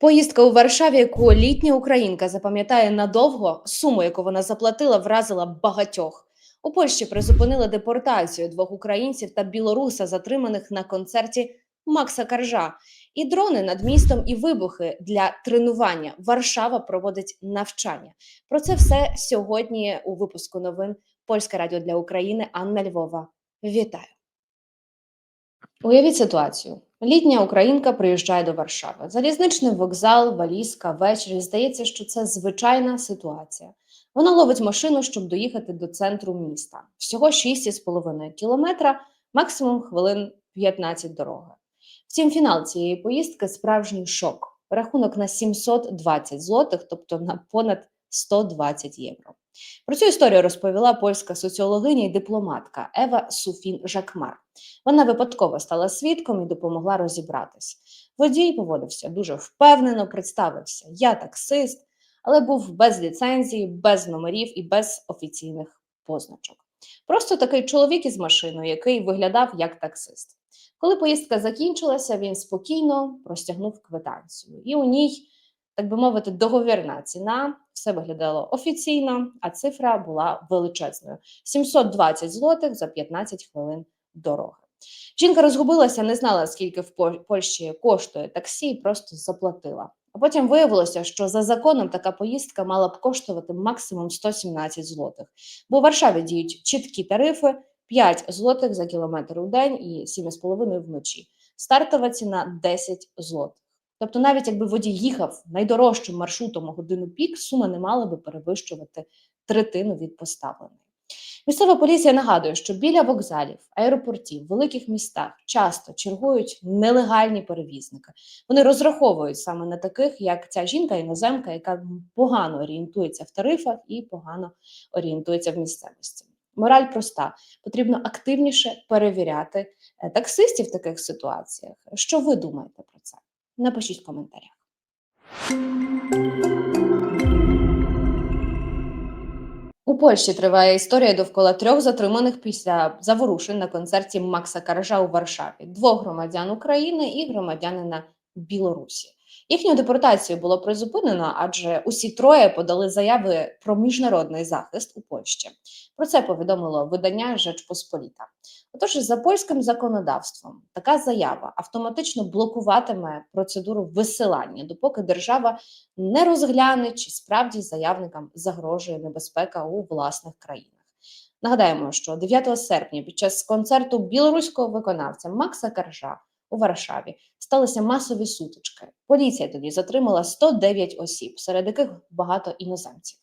Поїздка у Варшаві, яку літня українка запам'ятає надовго, суму, яку вона заплатила, вразила багатьох. У Польщі призупинили депортацію двох українців та білоруса, затриманих на концерті Макса Каржа. І дрони над містом, і вибухи для тренування. Варшава проводить навчання. Про це все сьогодні у випуску новин Польське радіо для України Анна Львова. Вітаю! Уявіть ситуацію. Літня українка приїжджає до Варшави. Залізничний вокзал, валізка, ввечері. Здається, що це звичайна ситуація. Вона ловить машину, щоб доїхати до центру міста. Всього 6,5 кілометра, максимум хвилин 15 дороги. Втім, фінал цієї поїздки справжній шок. Рахунок на 720 злотих, тобто на понад 120 євро. Про цю історію розповіла польська соціологиня і дипломатка Ева Суфін Жакмар. Вона випадково стала свідком і допомогла розібратись. Водій поводився дуже впевнено, представився: я таксист, але був без ліцензії, без номерів і без офіційних позначок. Просто такий чоловік із машиною, який виглядав як таксист. Коли поїздка закінчилася, він спокійно простягнув квитанцію, і у ній, так би мовити, договірна ціна. Все виглядало офіційно, а цифра була величезною: 720 злотих за 15 хвилин дороги. Жінка розгубилася, не знала, скільки в Польщі коштує таксі, і просто заплатила. А потім виявилося, що за законом така поїздка мала б коштувати максимум 117 злотих. Бо у Варшаві діють чіткі тарифи: 5 злотих за кілометр у день і 7,5 вночі. Стартова ціна 10 злотих. Тобто, навіть якби водій їхав найдорожчим маршрутом у годину пік, сума не мала би перевищувати третину від поставленої. Місцева поліція нагадує, що біля вокзалів, аеропортів, великих містах часто чергують нелегальні перевізники. Вони розраховують саме на таких, як ця жінка іноземка, яка погано орієнтується в тарифах і погано орієнтується в місцевості. Мораль проста: потрібно активніше перевіряти е, таксистів в таких ситуаціях. Що ви думаєте про це? Напишіть в коментарях. У Польщі триває історія довкола трьох затриманих після заворушень на концерті Макса Каража у Варшаві: двох громадян України і громадянина Білорусі. Їхню депортацію було призупинено, адже усі троє подали заяви про міжнародний захист у Польщі. Про це повідомило видання Жечпосполіта. Отож, за польським законодавством така заява автоматично блокуватиме процедуру висилання, допоки держава не розгляне, чи справді заявникам загрожує небезпека у власних країнах. Нагадаємо, що 9 серпня під час концерту білоруського виконавця Макса Каржа у Варшаві сталися масові сутички. Поліція тоді затримала 109 осіб, серед яких багато іноземців.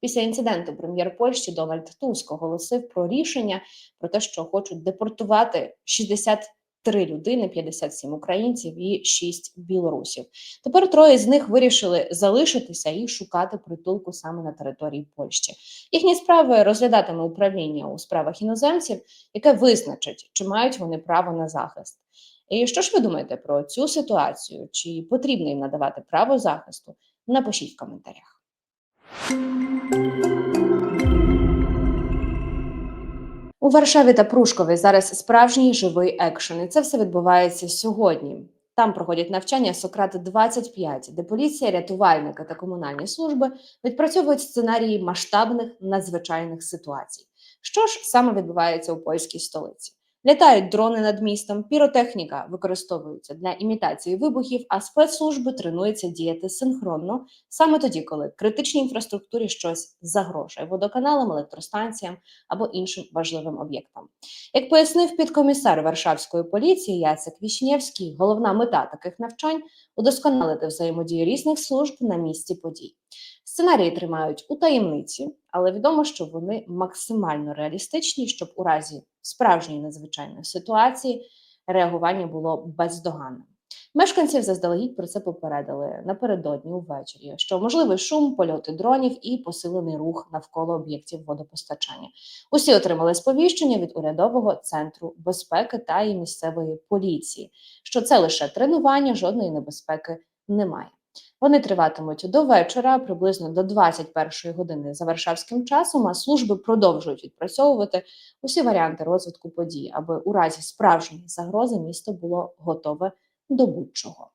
Після інциденту прем'єр Польщі Дональд Туск оголосив про рішення про те, що хочуть депортувати 63 людини, 57 українців і 6 білорусів. Тепер троє з них вирішили залишитися і шукати притулку саме на території Польщі. Їхні справи розглядатиме управління у справах іноземців, яке визначить, чи мають вони право на захист. І що ж ви думаєте про цю ситуацію? Чи потрібно їм надавати право захисту? Напишіть в коментарях. У Варшаві та Прушкові зараз справжній живий екшен, і це все відбувається сьогодні. Там проходять навчання Сократ 25 де поліція, рятувальники та комунальні служби відпрацьовують сценарії масштабних надзвичайних ситуацій. Що ж саме відбувається у польській столиці? Літають дрони над містом, піротехніка використовується для імітації вибухів, а спецслужби тренуються діяти синхронно саме тоді, коли критичній інфраструктурі щось загрожує водоканалам, електростанціям або іншим важливим об'єктам. Як пояснив підкомісар Варшавської поліції Яцек Вішнєвський, головна мета таких навчань удосконалити взаємодію різних служб на місці подій. Сценарії тримають у таємниці, але відомо, що вони максимально реалістичні, щоб у разі справжньої надзвичайної ситуації реагування було бездоганним. Мешканців заздалегідь про це попередили напередодні увечері, що можливий шум, польоти дронів і посилений рух навколо об'єктів водопостачання. Усі отримали сповіщення від урядового центру безпеки та і місцевої поліції, що це лише тренування, жодної небезпеки немає. Вони триватимуть до вечора, приблизно до 21 години за варшавським часом. А служби продовжують відпрацьовувати усі варіанти розвитку подій, аби у разі справжньої загрози місто було готове до будь-чого.